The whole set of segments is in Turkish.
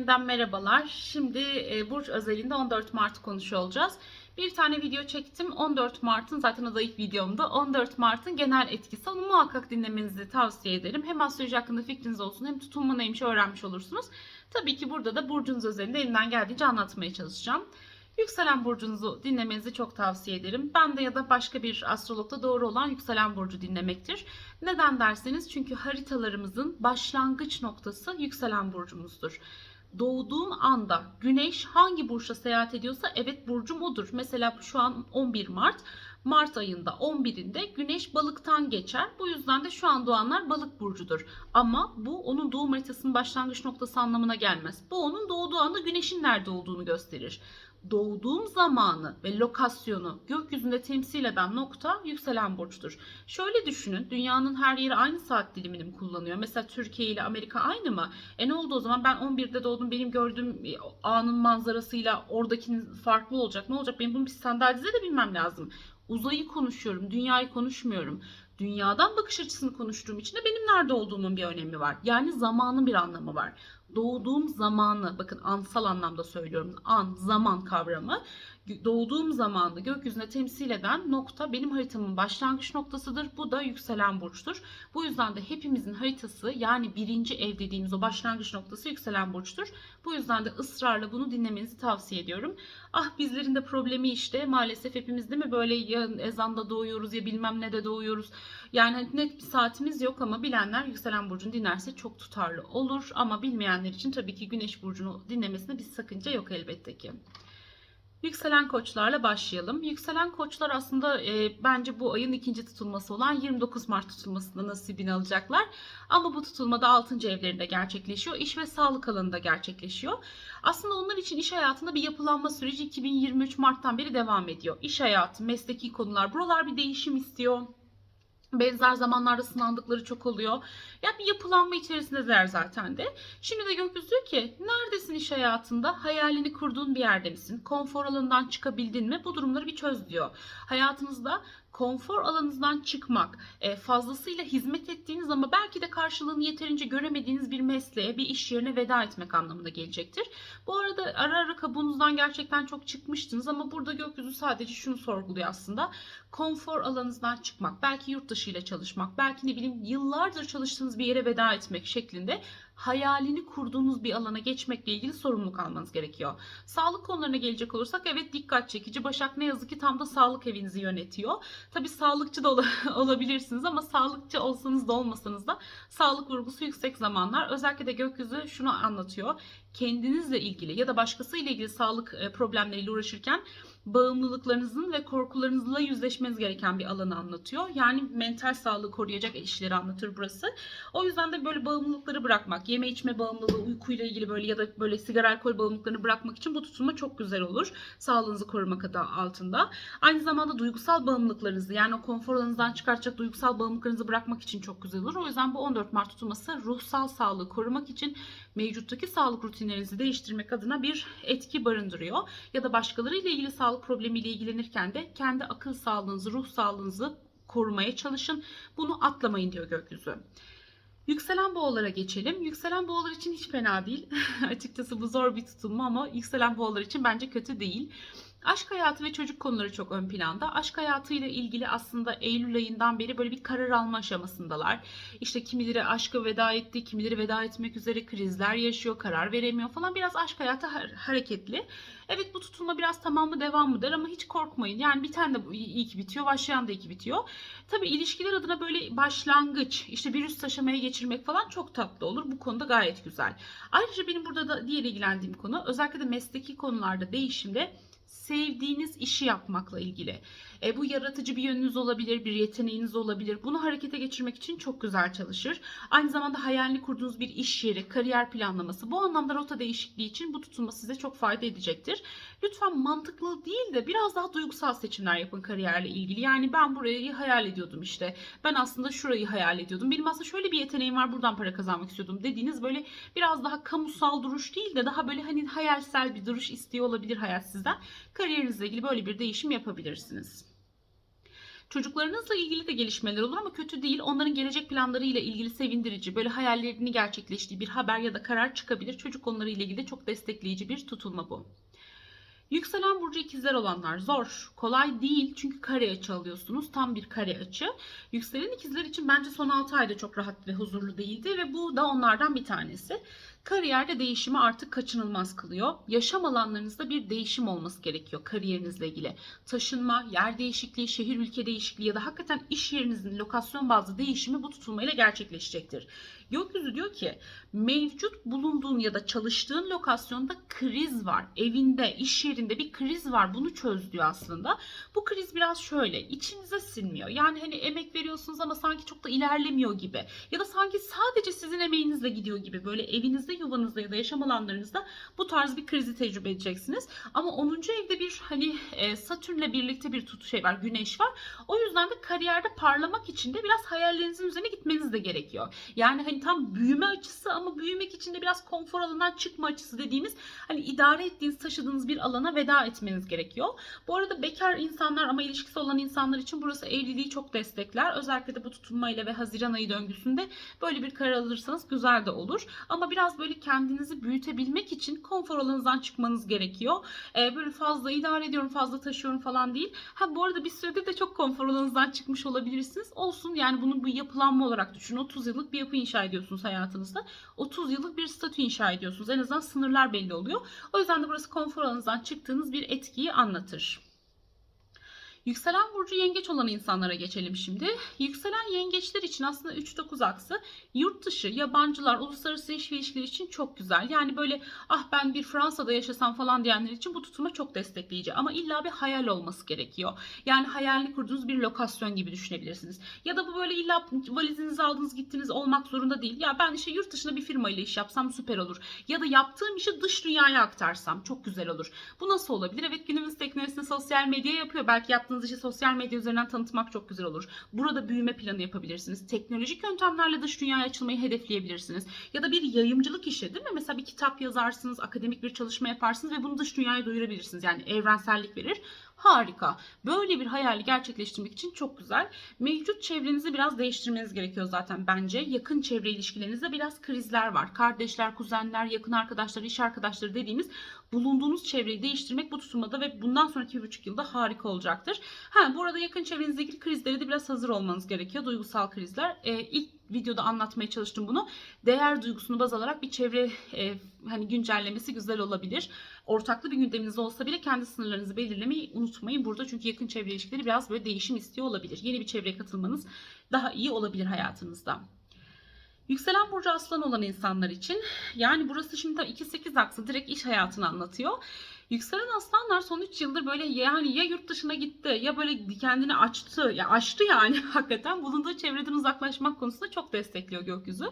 yeniden merhabalar. Şimdi e, Burç özelinde 14 Mart konuşuyor olacağız. Bir tane video çektim. 14 Mart'ın zaten o da ilk videomda. 14 Mart'ın genel etkisi. Onu muhakkak dinlemenizi tavsiye ederim. Hem astroloji hakkında fikriniz olsun hem tutulma neymiş öğrenmiş olursunuz. Tabii ki burada da burcunuz özelinde elimden geldiğince anlatmaya çalışacağım. Yükselen burcunuzu dinlemenizi çok tavsiye ederim. Ben de ya da başka bir astrologda doğru olan yükselen burcu dinlemektir. Neden derseniz çünkü haritalarımızın başlangıç noktası yükselen burcumuzdur. Doğduğum anda güneş hangi burçta seyahat ediyorsa evet burcum odur. Mesela şu an 11 Mart. Mart ayında 11'inde güneş balıktan geçer. Bu yüzden de şu an doğanlar balık burcudur. Ama bu onun doğum haritasının başlangıç noktası anlamına gelmez. Bu onun doğduğu anda güneşin nerede olduğunu gösterir doğduğum zamanı ve lokasyonu gökyüzünde temsil eden nokta yükselen burçtur. Şöyle düşünün dünyanın her yeri aynı saat dilimini mi kullanıyor? Mesela Türkiye ile Amerika aynı mı? E ne oldu o zaman ben 11'de doğdum benim gördüğüm anın manzarasıyla oradakinin farklı olacak. Ne olacak? Benim bunu bir standartize de bilmem lazım. Uzayı konuşuyorum, dünyayı konuşmuyorum. Dünyadan bakış açısını konuştuğum için de benim nerede olduğumun bir önemi var. Yani zamanın bir anlamı var doğduğum zamanı bakın ansal anlamda söylüyorum an zaman kavramı doğduğum zamanı gökyüzüne temsil eden nokta benim haritamın başlangıç noktasıdır. Bu da yükselen burçtur. Bu yüzden de hepimizin haritası yani birinci ev dediğimiz o başlangıç noktası yükselen burçtur. Bu yüzden de ısrarla bunu dinlemenizi tavsiye ediyorum. Ah bizlerin de problemi işte maalesef hepimiz değil mi böyle ya ezanda doğuyoruz ya bilmem ne de doğuyoruz. Yani hani net bir saatimiz yok ama bilenler yükselen burcunu dinlerse çok tutarlı olur. Ama bilmeyenler için tabii ki güneş burcunu dinlemesine bir sakınca yok elbette ki. Yükselen koçlarla başlayalım. Yükselen koçlar aslında e, bence bu ayın ikinci tutulması olan 29 Mart tutulmasında nasibini alacaklar. Ama bu tutulmada 6. evlerinde gerçekleşiyor. İş ve sağlık alanında gerçekleşiyor. Aslında onlar için iş hayatında bir yapılanma süreci 2023 Mart'tan beri devam ediyor. İş hayatı, mesleki konular buralar bir değişim istiyor benzer zamanlarda sınandıkları çok oluyor. Ya bir yapılanma içerisindeler zaten de. Şimdi de gökyüzü diyor ki neredesin iş hayatında? Hayalini kurduğun bir yerde misin? Konfor alanından çıkabildin mi? Bu durumları bir çöz diyor. Hayatınızda konfor alanınızdan çıkmak, e, fazlasıyla hizmet ettiğiniz ama belki de karşılığını yeterince göremediğiniz bir mesleğe, bir iş yerine veda etmek anlamına gelecektir. Bu arada ara ara kabuğunuzdan gerçekten çok çıkmıştınız ama burada gökyüzü sadece şunu sorguluyor aslında. Konfor alanınızdan çıkmak, belki yurt dışı ile çalışmak, belki ne bileyim yıllardır çalıştığınız bir yere veda etmek şeklinde hayalini kurduğunuz bir alana geçmekle ilgili sorumluluk almanız gerekiyor. Sağlık konularına gelecek olursak evet dikkat çekici. Başak ne yazık ki tam da sağlık evinizi yönetiyor. Tabi sağlıkçı da ol olabilirsiniz ama sağlıkçı olsanız da olmasanız da sağlık vurgusu yüksek zamanlar. Özellikle de gökyüzü şunu anlatıyor. Kendinizle ilgili ya da başkasıyla ilgili sağlık e, problemleriyle uğraşırken bağımlılıklarınızın ve korkularınızla yüzleşmeniz gereken bir alanı anlatıyor. Yani mental sağlığı koruyacak işleri anlatır burası. O yüzden de böyle bağımlılıkları bırakmak, yeme içme bağımlılığı, uykuyla ilgili böyle ya da böyle sigara alkol bağımlılıklarını bırakmak için bu tutulma çok güzel olur. Sağlığınızı korumak adı altında. Aynı zamanda duygusal bağımlılıklarınızı yani o konfor alanınızdan çıkartacak duygusal bağımlılıklarınızı bırakmak için çok güzel olur. O yüzden bu 14 Mart tutulması ruhsal sağlığı korumak için mevcuttaki sağlık rutinlerinizi değiştirmek adına bir etki barındırıyor. Ya da başkalarıyla ilgili sağlık problemiyle ilgilenirken de kendi akıl sağlığınızı, ruh sağlığınızı korumaya çalışın. Bunu atlamayın diyor gökyüzü. Yükselen boğalara geçelim. Yükselen boğalar için hiç fena değil. Açıkçası bu zor bir tutulma ama yükselen boğalar için bence kötü değil. Aşk hayatı ve çocuk konuları çok ön planda. Aşk hayatıyla ilgili aslında Eylül ayından beri böyle bir karar alma aşamasındalar. İşte kimileri aşka veda etti, kimileri veda etmek üzere krizler yaşıyor, karar veremiyor falan. Biraz aşk hayatı hareketli. Evet bu tutulma biraz tamam mı devam mı der ama hiç korkmayın. Yani bir tane de iyi ki bitiyor, başlayan da iyi ki bitiyor. Tabi ilişkiler adına böyle başlangıç, işte bir üst aşamaya geçirmek falan çok tatlı olur. Bu konuda gayet güzel. Ayrıca benim burada da diğer ilgilendiğim konu özellikle de mesleki konularda değişimde sevdiğiniz işi yapmakla ilgili. E, bu yaratıcı bir yönünüz olabilir, bir yeteneğiniz olabilir. Bunu harekete geçirmek için çok güzel çalışır. Aynı zamanda hayalini kurduğunuz bir iş yeri, kariyer planlaması. Bu anlamda rota değişikliği için bu tutulma size çok fayda edecektir. Lütfen mantıklı değil de biraz daha duygusal seçimler yapın kariyerle ilgili. Yani ben burayı hayal ediyordum işte. Ben aslında şurayı hayal ediyordum. Benim aslında şöyle bir yeteneğim var buradan para kazanmak istiyordum dediğiniz böyle biraz daha kamusal duruş değil de daha böyle hani hayalsel bir duruş istiyor olabilir hayat sizden. Kariyerinizle ilgili böyle bir değişim yapabilirsiniz. Çocuklarınızla ilgili de gelişmeler olur ama kötü değil. Onların gelecek planlarıyla ilgili sevindirici, böyle hayallerini gerçekleştiği bir haber ya da karar çıkabilir. Çocuk konuları ile ilgili çok destekleyici bir tutulma bu. Yükselen burcu ikizler olanlar zor, kolay değil çünkü kare açı alıyorsunuz. Tam bir kare açı. Yükselen ikizler için bence son 6 ayda çok rahat ve huzurlu değildi ve bu da onlardan bir tanesi. Kariyerde değişimi artık kaçınılmaz kılıyor. Yaşam alanlarınızda bir değişim olması gerekiyor kariyerinizle ilgili. Taşınma, yer değişikliği, şehir ülke değişikliği ya da hakikaten iş yerinizin lokasyon bazlı değişimi bu tutulmayla gerçekleşecektir. Gökyüzü diyor ki mevcut bulunduğun ya da çalıştığın lokasyonda kriz var. Evinde, iş yerinde bir kriz var. Bunu çöz diyor aslında. Bu kriz biraz şöyle içinize sinmiyor. Yani hani emek veriyorsunuz ama sanki çok da ilerlemiyor gibi. Ya da sanki sadece sizin emeğinizle gidiyor gibi. Böyle evinizde, yuvanızda ya da yaşam alanlarınızda bu tarz bir krizi tecrübe edeceksiniz. Ama 10. evde bir hani e, Satürn'le birlikte bir tutu şey var, güneş var. O yüzden de kariyerde parlamak için de biraz hayallerinizin üzerine gitmeniz de gerekiyor. Yani hani tam büyüme açısı ama büyümek için de biraz konfor alanından çıkma açısı dediğimiz hani idare ettiğiniz, taşıdığınız bir alana veda etmeniz gerekiyor. Bu arada bekar insanlar ama ilişkisi olan insanlar için burası evliliği çok destekler. Özellikle de bu tutulmayla ve Haziran ayı döngüsünde böyle bir karar alırsanız güzel de olur. Ama biraz böyle kendinizi büyütebilmek için konfor alanınızdan çıkmanız gerekiyor. Ee, böyle fazla idare ediyorum, fazla taşıyorum falan değil. Ha bu arada bir süredir de çok konfor alanınızdan çıkmış olabilirsiniz. Olsun yani bunu bir yapılanma olarak düşünün. 30 yıllık bir yapı inşa ediyorsunuz hayatınızda. 30 yıllık bir statü inşa ediyorsunuz. En azından sınırlar belli oluyor. O yüzden de burası konfor alanınızdan çıktığınız bir etkiyi anlatır. Yükselen burcu yengeç olan insanlara geçelim şimdi. Yükselen yengeçler için aslında 3-9 aksı yurt dışı, yabancılar, uluslararası iş ve için çok güzel. Yani böyle ah ben bir Fransa'da yaşasam falan diyenler için bu tutulma çok destekleyici. Ama illa bir hayal olması gerekiyor. Yani hayalini kurduğunuz bir lokasyon gibi düşünebilirsiniz. Ya da bu böyle illa valizinizi aldınız gittiniz olmak zorunda değil. Ya ben işte yurt dışında bir firma ile iş yapsam süper olur. Ya da yaptığım işi dış dünyaya aktarsam çok güzel olur. Bu nasıl olabilir? Evet günümüz teknolojisinde sosyal medya yapıyor. Belki yaptığınız işi sosyal medya üzerinden tanıtmak çok güzel olur. Burada büyüme planı yapabilirsiniz. Teknolojik yöntemlerle dış dünyaya açılmayı hedefleyebilirsiniz. Ya da bir yayımcılık işi değil mi? Mesela bir kitap yazarsınız, akademik bir çalışma yaparsınız ve bunu dış dünyaya duyurabilirsiniz. Yani evrensellik verir. Harika. Böyle bir hayali gerçekleştirmek için çok güzel. Mevcut çevrenizi biraz değiştirmeniz gerekiyor zaten bence. Yakın çevre ilişkilerinizde biraz krizler var. Kardeşler, kuzenler, yakın arkadaşlar, iş arkadaşları dediğimiz bulunduğunuz çevreyi değiştirmek bu tutulmada ve bundan sonraki bir buçuk yılda harika olacaktır. Ha, bu arada yakın çevrenizle ilgili krizlere de biraz hazır olmanız gerekiyor. Duygusal krizler. Ee, ilk videoda anlatmaya çalıştım bunu. Değer duygusunu baz alarak bir çevre e, hani güncellemesi güzel olabilir. Ortaklı bir gündeminiz olsa bile kendi sınırlarınızı belirlemeyi unutmayın burada. Çünkü yakın çevre ilişkileri biraz böyle değişim istiyor olabilir. Yeni bir çevreye katılmanız daha iyi olabilir hayatınızda. Yükselen burcu aslan olan insanlar için yani burası şimdi 2-8 aksı direkt iş hayatını anlatıyor. Yükselen aslanlar son 3 yıldır böyle yani ya yurt dışına gitti ya böyle kendini açtı ya açtı yani hakikaten bulunduğu çevreden uzaklaşmak konusunda çok destekliyor gökyüzü.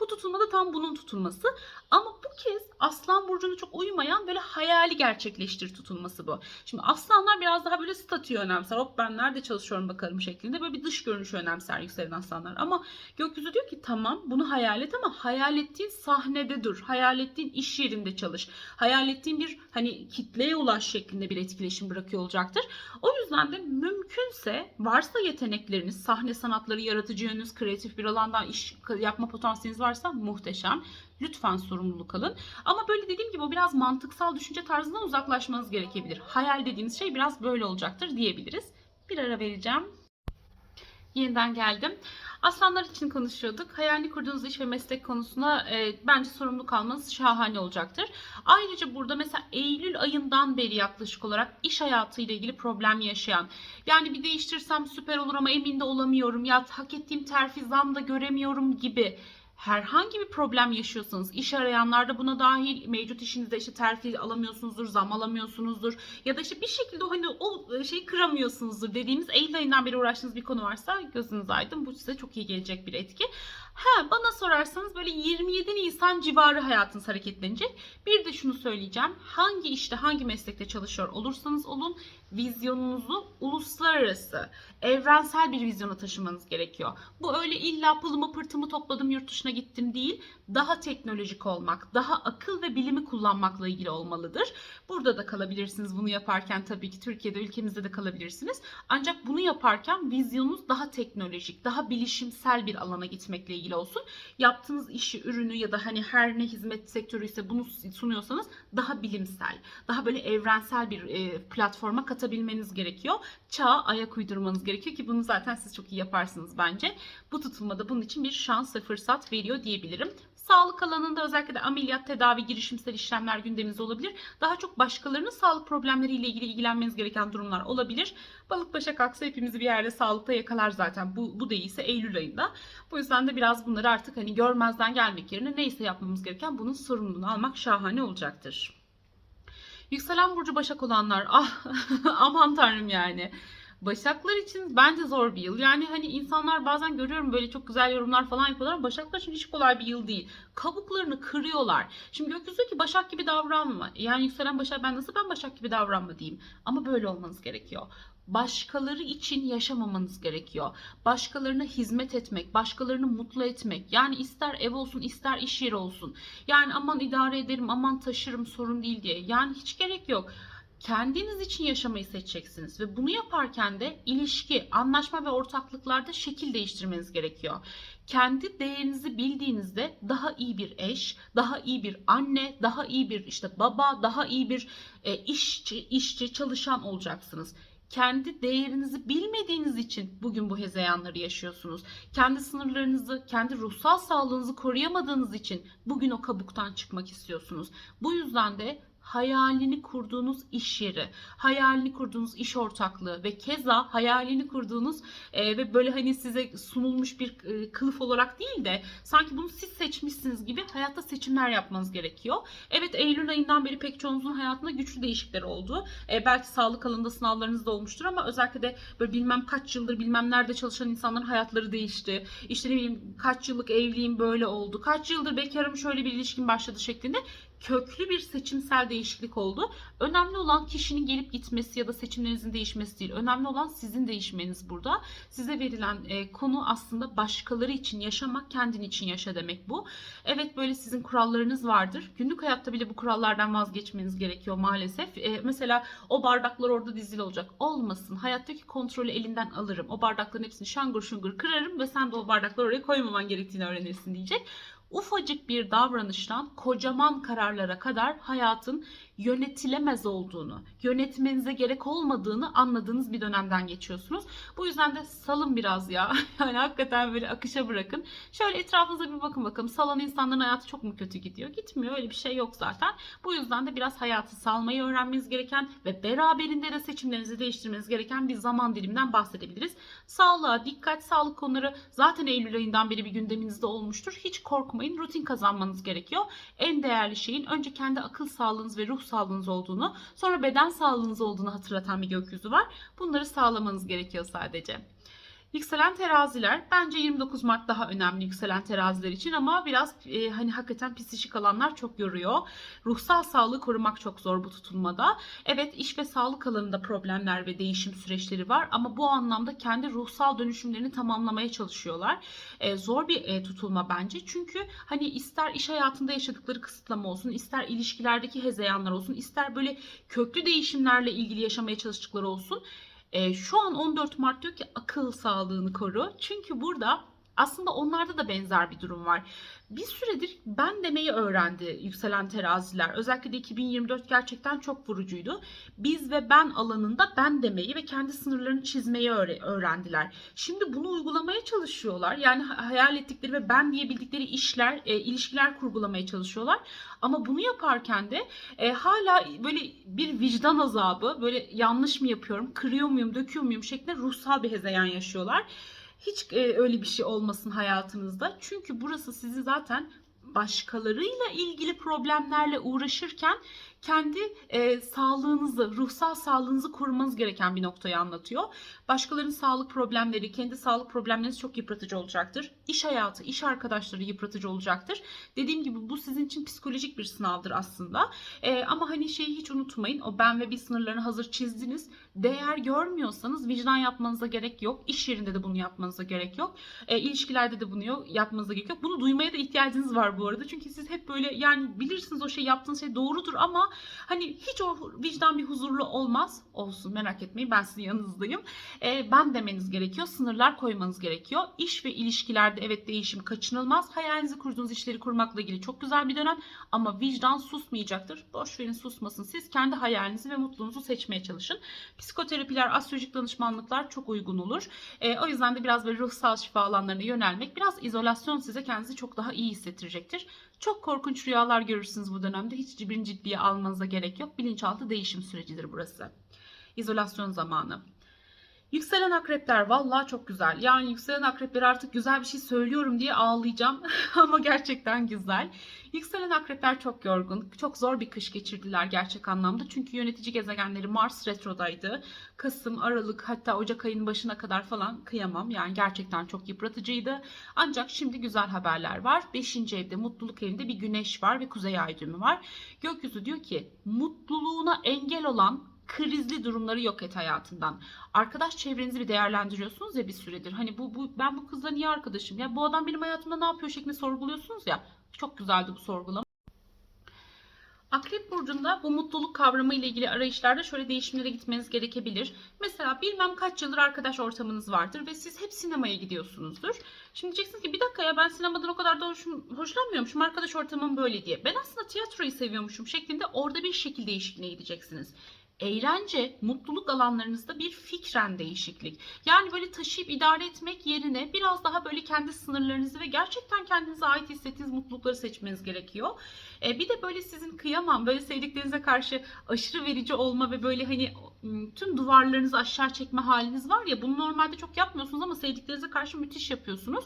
Bu tutulma da tam bunun tutulması. Ama bu kez aslan burcuna çok uymayan böyle hayali gerçekleştir tutulması bu. Şimdi aslanlar biraz daha böyle statüyü önemser. Hop ben nerede çalışıyorum bakalım şeklinde böyle bir dış görünüşü önemser yükselen aslanlar. Ama gökyüzü diyor ki tamam bunu hayal et ama hayal ettiğin sahnede dur. Hayal ettiğin iş yerinde çalış. Hayal ettiğin bir hani kitleye ulaş şeklinde bir etkileşim bırakıyor olacaktır. O yüzden de mümkünse varsa yetenekleriniz, sahne sanatları, yaratıcı yönünüz, kreatif bir alandan iş yapma potansiyeliniz varsa muhteşem. Lütfen sorumluluk alın. Ama böyle dediğim gibi o biraz mantıksal düşünce tarzından uzaklaşmanız gerekebilir. Hayal dediğiniz şey biraz böyle olacaktır diyebiliriz. Bir ara vereceğim. Yeniden geldim. Aslanlar için konuşuyorduk. Hayalini kurduğunuz iş ve meslek konusuna e, bence sorumluluk almanız şahane olacaktır. Ayrıca burada mesela Eylül ayından beri yaklaşık olarak iş hayatıyla ilgili problem yaşayan, yani bir değiştirsem süper olur ama emin de olamıyorum ya hak ettiğim terfi zam da göremiyorum gibi herhangi bir problem yaşıyorsanız iş arayanlar da buna dahil mevcut işinizde işte terfi alamıyorsunuzdur, zam alamıyorsunuzdur ya da işte bir şekilde o hani o şeyi kıramıyorsunuzdur dediğimiz Eylül ayından beri uğraştığınız bir konu varsa gözünüz aydın. Bu size çok iyi gelecek bir etki. Ha bana sorarsanız böyle 27 Nisan civarı hayatınız hareketlenecek. Bir de şunu söyleyeceğim. Hangi işte hangi meslekte çalışıyor olursanız olun vizyonunuzu uluslararası, evrensel bir vizyona taşımanız gerekiyor. Bu öyle illa pılımı pırtımı topladım yurt dışına gittim değil. Daha teknolojik olmak, daha akıl ve bilimi kullanmakla ilgili olmalıdır. Burada da kalabilirsiniz bunu yaparken tabii ki Türkiye'de ülkemizde de kalabilirsiniz. Ancak bunu yaparken vizyonunuz daha teknolojik, daha bilişimsel bir alana gitmekle ilgili olsun. Yaptığınız işi, ürünü ya da hani her ne hizmet sektörü ise bunu sunuyorsanız daha bilimsel, daha böyle evrensel bir e, platforma katabilmeniz gerekiyor. Çağa ayak uydurmanız gerekiyor ki bunu zaten siz çok iyi yaparsınız bence. Bu tutulmada bunun için bir şans ve fırsat veriyor diyebilirim. Sağlık alanında özellikle de ameliyat, tedavi, girişimsel işlemler gündeminizde olabilir. Daha çok başkalarının sağlık problemleriyle ilgili ilgilenmeniz gereken durumlar olabilir. Balık başak aksa hepimizi bir yerde sağlıkta yakalar zaten. Bu, bu değilse Eylül ayında. Bu yüzden de biraz bunları artık hani görmezden gelmek yerine neyse yapmamız gereken bunun sorumluluğunu almak şahane olacaktır. Yükselen burcu Başak olanlar ah aman tanrım yani. Başaklar için bence zor bir yıl. Yani hani insanlar bazen görüyorum böyle çok güzel yorumlar falan yapıyorlar Başaklar için hiç kolay bir yıl değil. Kabuklarını kırıyorlar. Şimdi gökyüzü ki Başak gibi davranma. Yani yükselen Başak ben nasıl ben Başak gibi davranma diyeyim. Ama böyle olmanız gerekiyor başkaları için yaşamamanız gerekiyor. Başkalarına hizmet etmek, başkalarını mutlu etmek. Yani ister ev olsun, ister iş yeri olsun. Yani aman idare ederim, aman taşırım sorun değil diye. Yani hiç gerek yok kendiniz için yaşamayı seçeceksiniz ve bunu yaparken de ilişki, anlaşma ve ortaklıklarda şekil değiştirmeniz gerekiyor. Kendi değerinizi bildiğinizde daha iyi bir eş, daha iyi bir anne, daha iyi bir işte baba, daha iyi bir e, işçi, işçi, çalışan olacaksınız kendi değerinizi bilmediğiniz için bugün bu hezeyanları yaşıyorsunuz. Kendi sınırlarınızı, kendi ruhsal sağlığınızı koruyamadığınız için bugün o kabuktan çıkmak istiyorsunuz. Bu yüzden de hayalini kurduğunuz iş yeri, hayalini kurduğunuz iş ortaklığı ve keza hayalini kurduğunuz e, ve böyle hani size sunulmuş bir e, kılıf olarak değil de sanki bunu siz seçmişsiniz gibi hayatta seçimler yapmanız gerekiyor. Evet Eylül ayından beri pek çoğunuzun hayatında güçlü değişiklikler oldu. E, belki sağlık alanında sınavlarınız da olmuştur ama özellikle de böyle bilmem kaç yıldır bilmem nerede çalışan insanların hayatları değişti. İşte ne bileyim kaç yıllık evliyim böyle oldu. Kaç yıldır bekarım şöyle bir ilişkim başladı şeklinde köklü bir seçimsel değişiklik oldu. Önemli olan kişinin gelip gitmesi ya da seçimlerinizin değişmesi değil. Önemli olan sizin değişmeniz burada. Size verilen e, konu aslında başkaları için yaşamak, kendin için yaşa demek bu. Evet böyle sizin kurallarınız vardır. Günlük hayatta bile bu kurallardan vazgeçmeniz gerekiyor maalesef. E, mesela o bardaklar orada dizili olacak. Olmasın. Hayattaki kontrolü elinden alırım. O bardakların hepsini şangır şungur kırarım ve sen de o bardakları oraya koymaman gerektiğini öğrenirsin diyecek ufacık bir davranıştan kocaman kararlara kadar hayatın yönetilemez olduğunu, yönetmenize gerek olmadığını anladığınız bir dönemden geçiyorsunuz. Bu yüzden de salın biraz ya. Yani hakikaten böyle akışa bırakın. Şöyle etrafınıza bir bakın bakalım. Salan insanların hayatı çok mu kötü gidiyor? Gitmiyor. Öyle bir şey yok zaten. Bu yüzden de biraz hayatı salmayı öğrenmeniz gereken ve beraberinde de seçimlerinizi değiştirmeniz gereken bir zaman diliminden bahsedebiliriz. Sağlığa dikkat, sağlık konuları zaten Eylül ayından beri bir gündeminizde olmuştur. Hiç korkmayın. Rutin kazanmanız gerekiyor. En değerli şeyin önce kendi akıl sağlığınız ve ruh sağlığınız olduğunu, sonra beden sağlığınız olduğunu hatırlatan bir gökyüzü var. Bunları sağlamanız gerekiyor sadece. Yükselen teraziler bence 29 Mart daha önemli yükselen teraziler için ama biraz e, hani hakikaten psikolojik alanlar çok yoruyor. Ruhsal sağlığı korumak çok zor bu tutulmada. Evet iş ve sağlık alanında problemler ve değişim süreçleri var ama bu anlamda kendi ruhsal dönüşümlerini tamamlamaya çalışıyorlar. E, zor bir e, tutulma bence çünkü hani ister iş hayatında yaşadıkları kısıtlama olsun, ister ilişkilerdeki hezeyanlar olsun, ister böyle köklü değişimlerle ilgili yaşamaya çalıştıkları olsun e, şu an 14 Mart diyor ki akıl sağlığını koru. Çünkü burada aslında onlarda da benzer bir durum var. Bir süredir ben demeyi öğrendi yükselen teraziler. Özellikle de 2024 gerçekten çok vurucuydu. Biz ve ben alanında ben demeyi ve kendi sınırlarını çizmeyi öğrendiler. Şimdi bunu uygulamaya çalışıyorlar. Yani hayal ettikleri ve ben diyebildikleri işler, e, ilişkiler kurgulamaya çalışıyorlar. Ama bunu yaparken de e, hala böyle bir vicdan azabı, böyle yanlış mı yapıyorum, kırıyor muyum, döküyor muyum şeklinde ruhsal bir hezeyan yaşıyorlar. Hiç e, öyle bir şey olmasın hayatınızda. Çünkü burası sizi zaten başkalarıyla ilgili problemlerle uğraşırken kendi e, sağlığınızı, ruhsal sağlığınızı korumanız gereken bir noktayı anlatıyor. Başkalarının sağlık problemleri, kendi sağlık problemleriniz çok yıpratıcı olacaktır. İş hayatı, iş arkadaşları yıpratıcı olacaktır. Dediğim gibi bu sizin için psikolojik bir sınavdır aslında. E, ama hani şeyi hiç unutmayın. O ben ve bir sınırlarını hazır çizdiniz. Değer görmüyorsanız vicdan yapmanıza gerek yok. İş yerinde de bunu yapmanıza gerek yok. E, ilişkilerde de bunu yapmanıza gerek yok. Bunu duymaya da ihtiyacınız var bu arada. Çünkü siz hep böyle yani bilirsiniz o şey yaptığınız şey doğrudur ama hani hiç o vicdan bir huzurlu olmaz. Olsun merak etmeyin ben sizin yanınızdayım. E, ben demeniz gerekiyor. Sınırlar koymanız gerekiyor. İş ve ilişkilerde evet değişim kaçınılmaz. Hayalinizi kurduğunuz işleri kurmakla ilgili çok güzel bir dönem ama vicdan susmayacaktır. Boş verin susmasın. Siz kendi hayalinizi ve mutluluğunuzu seçmeye çalışın. Psikoterapiler, astrolojik danışmanlıklar çok uygun olur. E, o yüzden de biraz böyle ruhsal şifa alanlarına yönelmek, biraz izolasyon size kendinizi çok daha iyi hissettirecektir. Çok korkunç rüyalar görürsünüz bu dönemde. Hiç cibin ciddiye almanıza gerek yok. Bilinçaltı değişim sürecidir burası. İzolasyon zamanı. Yükselen akrepler vallahi çok güzel. Yani yükselen akrepler artık güzel bir şey söylüyorum diye ağlayacağım ama gerçekten güzel. Yükselen akrepler çok yorgun. Çok zor bir kış geçirdiler gerçek anlamda. Çünkü yönetici gezegenleri Mars retrodaydı. Kasım, Aralık hatta Ocak ayının başına kadar falan kıyamam. Yani gerçekten çok yıpratıcıydı. Ancak şimdi güzel haberler var. 5. evde mutluluk evinde bir güneş var ve kuzey ay düğümü var. Gökyüzü diyor ki mutluluğuna engel olan krizli durumları yok et hayatından. Arkadaş çevrenizi bir değerlendiriyorsunuz ya bir süredir. Hani bu, bu ben bu kızla niye arkadaşım? Ya bu adam benim hayatımda ne yapıyor şeklinde sorguluyorsunuz ya. Çok güzeldi bu sorgulama. Akrep burcunda bu mutluluk kavramı ile ilgili arayışlarda şöyle değişimlere gitmeniz gerekebilir. Mesela bilmem kaç yıldır arkadaş ortamınız vardır ve siz hep sinemaya gidiyorsunuzdur. Şimdi diyeceksiniz ki bir dakika ya ben sinemadan o kadar da hoşum, hoşlanmıyormuşum arkadaş ortamım böyle diye. Ben aslında tiyatroyu seviyormuşum şeklinde orada bir şekil değişikliğine gideceksiniz eğlence, mutluluk alanlarınızda bir fikren değişiklik. Yani böyle taşıyıp idare etmek yerine biraz daha böyle kendi sınırlarınızı ve gerçekten kendinize ait hissettiğiniz mutlulukları seçmeniz gerekiyor. E, bir de böyle sizin kıyamam, böyle sevdiklerinize karşı aşırı verici olma ve böyle hani tüm duvarlarınızı aşağı çekme haliniz var ya bunu normalde çok yapmıyorsunuz ama sevdiklerinize karşı müthiş yapıyorsunuz.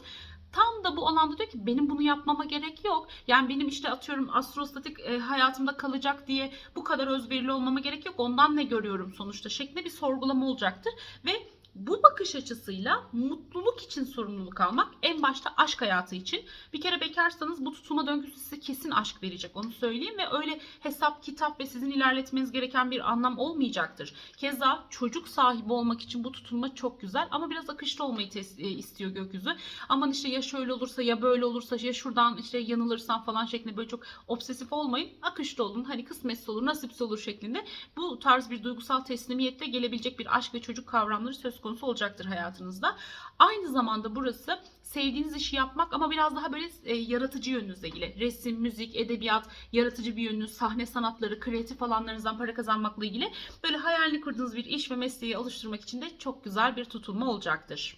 Tam da bu alanda diyor ki benim bunu yapmama gerek yok. Yani benim işte atıyorum astrostatik e, hayatımda kalacak diye bu kadar özverili olmama gerek yok. Ondan ne görüyorum sonuçta şeklinde bir sorgulama olacaktır. Ve bu bakış açısıyla mutluluk için sorumluluk almak en başta aşk hayatı için. Bir kere bekarsanız bu tutulma döngüsü size kesin aşk verecek onu söyleyeyim ve öyle hesap kitap ve sizin ilerletmeniz gereken bir anlam olmayacaktır. Keza çocuk sahibi olmak için bu tutulma çok güzel ama biraz akışlı olmayı e, istiyor gökyüzü. Aman işte ya şöyle olursa ya böyle olursa ya şuradan işte yanılırsan falan şeklinde böyle çok obsesif olmayın. Akışlı olun hani kısmetse olur nasipse olur şeklinde bu tarz bir duygusal teslimiyette gelebilecek bir aşk ve çocuk kavramları söz konusu olacaktır hayatınızda. Aynı zamanda burası sevdiğiniz işi yapmak ama biraz daha böyle e, yaratıcı yönünüzle ilgili. Resim, müzik, edebiyat, yaratıcı bir yönünüz, sahne sanatları, kreatif alanlarınızdan para kazanmakla ilgili böyle hayalini kurduğunuz bir iş ve mesleği oluşturmak için de çok güzel bir tutulma olacaktır.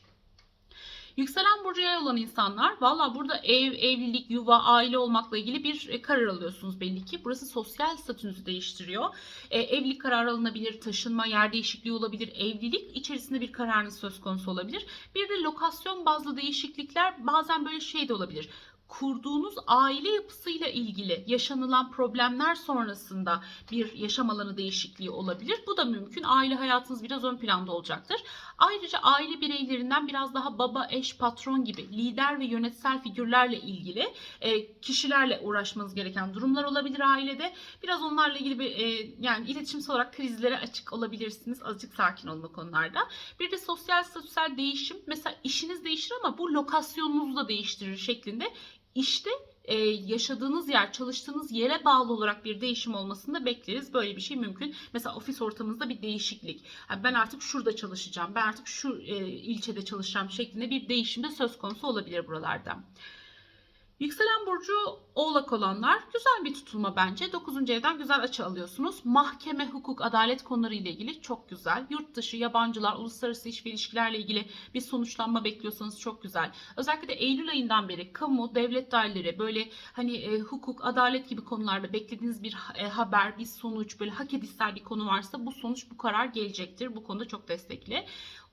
Yükselen burcu yay olan insanlar valla burada ev, evlilik, yuva, aile olmakla ilgili bir e, karar alıyorsunuz belli ki. Burası sosyal statünüzü değiştiriyor. E, evlilik kararı alınabilir, taşınma, yer değişikliği olabilir, evlilik içerisinde bir kararınız söz konusu olabilir. Bir de lokasyon bazlı değişiklikler bazen böyle şey de olabilir kurduğunuz aile yapısıyla ilgili yaşanılan problemler sonrasında bir yaşam alanı değişikliği olabilir. Bu da mümkün. Aile hayatınız biraz ön planda olacaktır. Ayrıca aile bireylerinden biraz daha baba, eş, patron gibi lider ve yönetsel figürlerle ilgili e, kişilerle uğraşmanız gereken durumlar olabilir ailede. Biraz onlarla ilgili bir e, yani iletişimsel olarak krizlere açık olabilirsiniz. Azıcık sakin olun bu konularda. Bir de sosyal statüsel değişim. Mesela işiniz değişir ama bu lokasyonunuzu da değiştirir şeklinde işte e, yaşadığınız yer, çalıştığınız yere bağlı olarak bir değişim olmasını da bekleriz. Böyle bir şey mümkün. Mesela ofis ortamınızda bir değişiklik. Yani ben artık şurada çalışacağım, ben artık şu e, ilçede çalışacağım şeklinde bir değişim de söz konusu olabilir buralarda. Yükselen burcu oğlak olanlar güzel bir tutulma bence. 9. evden güzel açı alıyorsunuz. Mahkeme, hukuk, adalet konuları ile ilgili çok güzel. Yurt dışı, yabancılar, uluslararası iş ve ilişkilerle ilgili bir sonuçlanma bekliyorsanız çok güzel. Özellikle de Eylül ayından beri kamu, devlet daireleri böyle hani e, hukuk, adalet gibi konularda beklediğiniz bir e, haber, bir sonuç, böyle hak edişsel bir konu varsa bu sonuç, bu karar gelecektir. Bu konuda çok destekli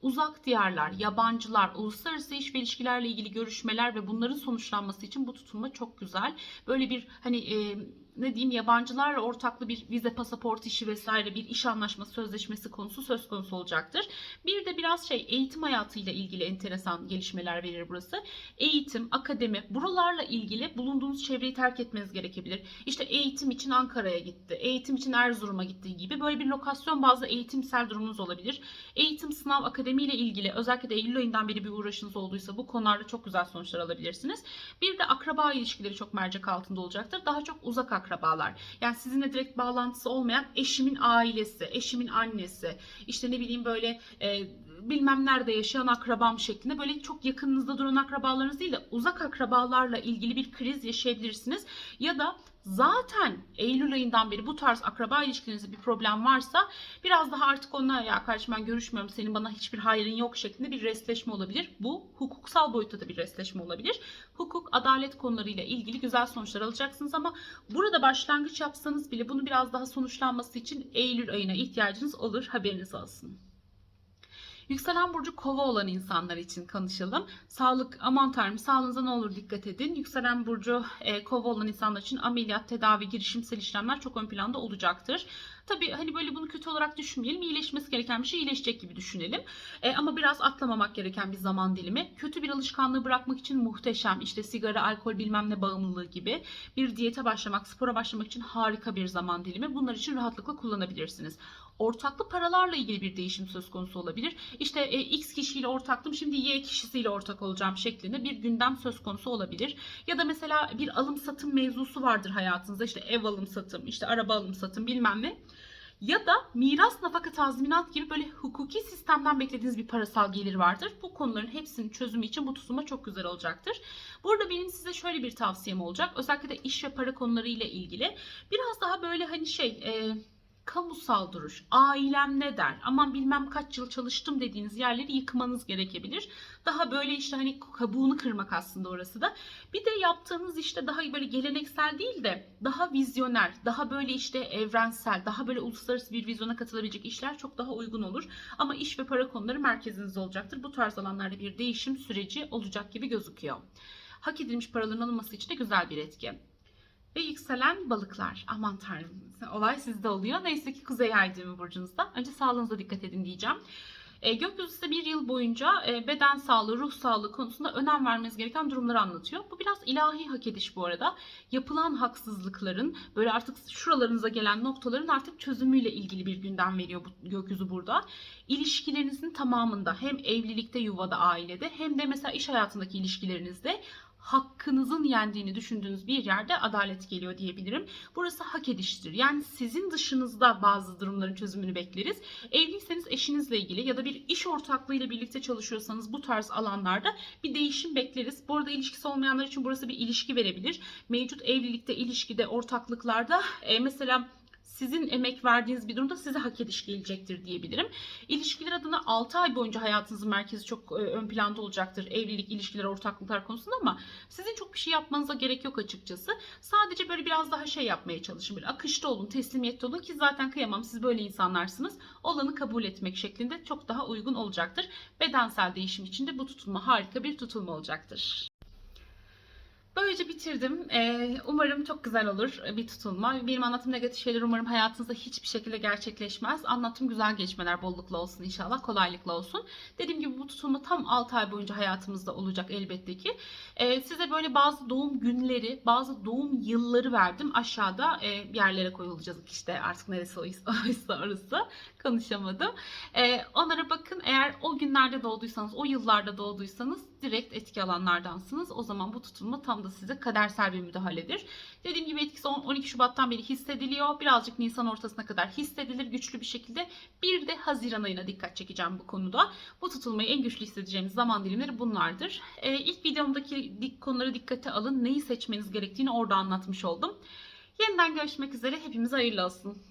uzak diyarlar, yabancılar, uluslararası iş ve ilişkilerle ilgili görüşmeler ve bunların sonuçlanması için bu tutulma çok güzel. Böyle bir hani e, ne diyeyim yabancılarla ortaklı bir vize pasaport işi vesaire bir iş anlaşması sözleşmesi konusu söz konusu olacaktır. Bir de biraz şey eğitim hayatıyla ilgili enteresan gelişmeler verir burası. Eğitim, akademi buralarla ilgili bulunduğunuz çevreyi terk etmeniz gerekebilir. İşte eğitim için Ankara'ya gitti, eğitim için Erzurum'a gittiği gibi böyle bir lokasyon bazlı eğitimsel durumunuz olabilir. Eğitim, sınav, akademiyle ilgili özellikle de Eylül ayından beri bir uğraşınız olduysa bu konularda çok güzel sonuçlar alabilirsiniz. Bir de akraba ilişkileri çok mercek altında olacaktır. Daha çok uzak akrabalar. Yani sizinle direkt bağlantısı olmayan eşimin ailesi, eşimin annesi, işte ne bileyim böyle e, bilmem nerede yaşayan akrabam şeklinde böyle çok yakınınızda duran akrabalarınız değil de uzak akrabalarla ilgili bir kriz yaşayabilirsiniz. Ya da zaten Eylül ayından beri bu tarz akraba ilişkinizde bir problem varsa biraz daha artık onunla ya kardeşim ben görüşmüyorum senin bana hiçbir hayrın yok şeklinde bir restleşme olabilir. Bu hukuksal boyutta da bir restleşme olabilir. Hukuk, adalet konularıyla ilgili güzel sonuçlar alacaksınız ama burada başlangıç yapsanız bile bunu biraz daha sonuçlanması için Eylül ayına ihtiyacınız olur haberiniz olsun. Yükselen burcu kova olan insanlar için konuşalım. Sağlık aman tanrım sağlığınıza ne olur dikkat edin. Yükselen burcu e, kova olan insanlar için ameliyat, tedavi, girişimsel işlemler çok ön planda olacaktır. Tabii hani böyle bunu kötü olarak düşünmeyelim. İyileşmesi gereken bir şey iyileşecek gibi düşünelim. E, ama biraz atlamamak gereken bir zaman dilimi. Kötü bir alışkanlığı bırakmak için muhteşem. İşte sigara, alkol bilmem ne bağımlılığı gibi. Bir diyete başlamak, spora başlamak için harika bir zaman dilimi. Bunlar için rahatlıkla kullanabilirsiniz ortaklı paralarla ilgili bir değişim söz konusu olabilir. İşte e, X kişiyle ortaktım şimdi Y kişisiyle ortak olacağım şeklinde bir gündem söz konusu olabilir. Ya da mesela bir alım satım mevzusu vardır hayatınızda. İşte ev alım satım, işte araba alım satım bilmem ne. Ya da miras nafaka tazminat gibi böyle hukuki sistemden beklediğiniz bir parasal gelir vardır. Bu konuların hepsinin çözümü için bu tutulma çok güzel olacaktır. Burada benim size şöyle bir tavsiyem olacak. Özellikle de iş ve para konularıyla ilgili. Biraz daha böyle hani şey... E, kamusal duruş, ailem ne der, aman bilmem kaç yıl çalıştım dediğiniz yerleri yıkmanız gerekebilir. Daha böyle işte hani kabuğunu kırmak aslında orası da. Bir de yaptığınız işte daha böyle geleneksel değil de daha vizyoner, daha böyle işte evrensel, daha böyle uluslararası bir vizyona katılabilecek işler çok daha uygun olur. Ama iş ve para konuları merkezinizde olacaktır. Bu tarz alanlarda bir değişim süreci olacak gibi gözüküyor. Hak edilmiş paraların alınması için de güzel bir etki ve yükselen balıklar. Aman tanrım olay sizde oluyor. Neyse ki kuzey ay düğümü burcunuzda. Önce sağlığınıza dikkat edin diyeceğim. E, gökyüzü size bir yıl boyunca e, beden sağlığı, ruh sağlığı konusunda önem vermeniz gereken durumları anlatıyor. Bu biraz ilahi hak ediş bu arada. Yapılan haksızlıkların böyle artık şuralarınıza gelen noktaların artık çözümüyle ilgili bir gündem veriyor bu gökyüzü burada. İlişkilerinizin tamamında hem evlilikte, yuvada, ailede hem de mesela iş hayatındaki ilişkilerinizde hakkınızın yendiğini düşündüğünüz bir yerde adalet geliyor diyebilirim. Burası hak ediştir. Yani sizin dışınızda bazı durumların çözümünü bekleriz. Evliyseniz eşinizle ilgili ya da bir iş ortaklığıyla birlikte çalışıyorsanız bu tarz alanlarda bir değişim bekleriz. Bu arada ilişkisi olmayanlar için burası bir ilişki verebilir. Mevcut evlilikte, ilişkide, ortaklıklarda e, mesela sizin emek verdiğiniz bir durumda size hak ediş gelecektir diyebilirim. İlişkiler adına 6 ay boyunca hayatınızın merkezi çok e, ön planda olacaktır. Evlilik, ilişkiler, ortaklıklar konusunda ama sizin çok bir şey yapmanıza gerek yok açıkçası. Sadece böyle biraz daha şey yapmaya çalışın. Böyle akışta olun, teslimiyette olun ki zaten kıyamam siz böyle insanlarsınız. Olanı kabul etmek şeklinde çok daha uygun olacaktır. Bedensel değişim için de bu tutulma harika bir tutulma olacaktır. Böylece bitirdim. Ee, umarım çok güzel olur bir tutulma. Benim anlattığım negatif şeyler umarım hayatınızda hiçbir şekilde gerçekleşmez. Anlattığım güzel gelişmeler bollukla olsun inşallah, kolaylıkla olsun. Dediğim gibi bu tutulma tam 6 ay boyunca hayatımızda olacak elbette ki. Ee, size böyle bazı doğum günleri, bazı doğum yılları verdim. Aşağıda e, yerlere koyulacak işte artık neresi oysa orası. Konuşamadım. Ee, onlara bakın eğer o günlerde doğduysanız, o yıllarda doğduysanız direkt etki alanlardansınız. O zaman bu tutulma tam da size kadersel bir müdahaledir. Dediğim gibi etkisi 12 Şubat'tan beri hissediliyor. Birazcık Nisan ortasına kadar hissedilir güçlü bir şekilde. Bir de Haziran ayına dikkat çekeceğim bu konuda. Bu tutulmayı en güçlü hissedeceğimiz zaman dilimleri bunlardır. Ee, ilk videomdaki konuları dikkate alın. Neyi seçmeniz gerektiğini orada anlatmış oldum. Yeniden görüşmek üzere. Hepimize hayırlı olsun.